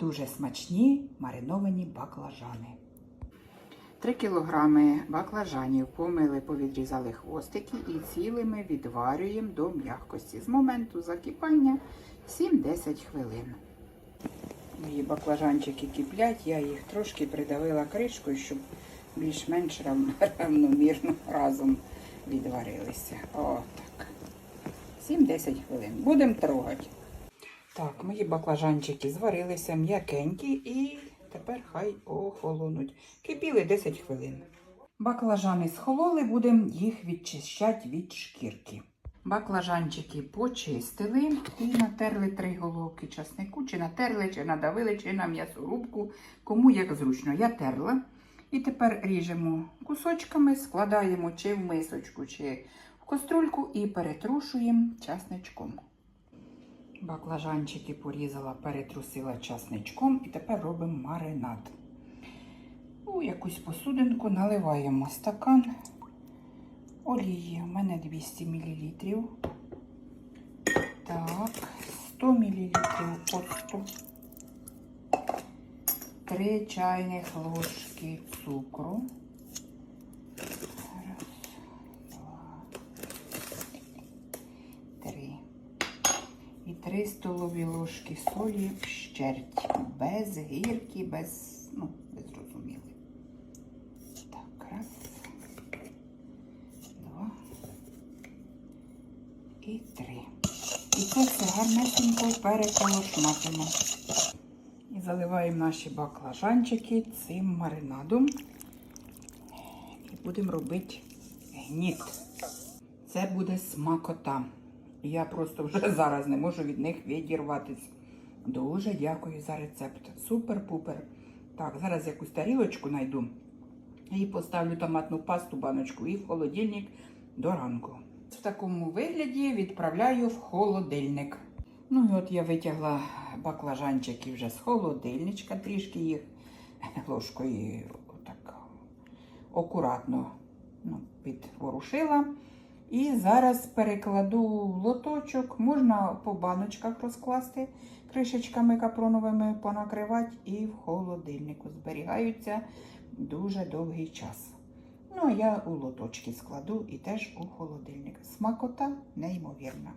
дуже смачні мариновані баклажани. 3 кілограми баклажанів помили, повідрізали хвостики і цілими відварюємо до м'якості. З моменту закипання 7-10 хвилин. Мої баклажанчики киплять, я їх трошки придавила кришкою, щоб більш-менш рав- равномірно разом відварилися. О, так. 7-10 хвилин. Будемо трогати. Так, мої баклажанчики зварилися м'якенькі і тепер хай охолонуть. Кипіли 10 хвилин. Баклажани схололи, будемо їх відчищати від шкірки. Баклажанчики почистили і натерли три головки часнику, чи натерли, чи надавили, чи на м'ясорубку, кому як зручно. Я терла. І тепер ріжемо кусочками, складаємо чи в мисочку, чи в каструльку і перетрушуємо часничком. Баклажанчики порізала, перетрусила часничком і тепер робимо маринад. У якусь посудинку наливаємо стакан олії. У мене 200 мл. Так, 100 мл оцту. 3 чайних ложки цукру. Раз, два, три. І 3 столові ложки солі щерть. Без гірки, без, ну, ви зрозуміли. Так, раз, два і три. І це все гарнесенько переколошматимо. І заливаємо наші баклажанчики цим маринадом. І будемо робити гніт. Це буде смакота. Я просто вже зараз не можу від них відірватися. Дуже дякую за рецепт. Супер-пупер. Так, зараз якусь тарілочку знайду і поставлю томатну пасту баночку і в холодильник до ранку. В такому вигляді відправляю в холодильник. Ну і от я витягла баклажанчики вже з холодильничка, трішки їх ложкою отак акуратно ну, підворушила. І зараз перекладу лоточок, можна по баночках розкласти, кришечками капроновими понакривати і в холодильнику. Зберігаються дуже довгий час. Ну, а я у лоточки складу і теж у холодильник. Смакота неймовірна.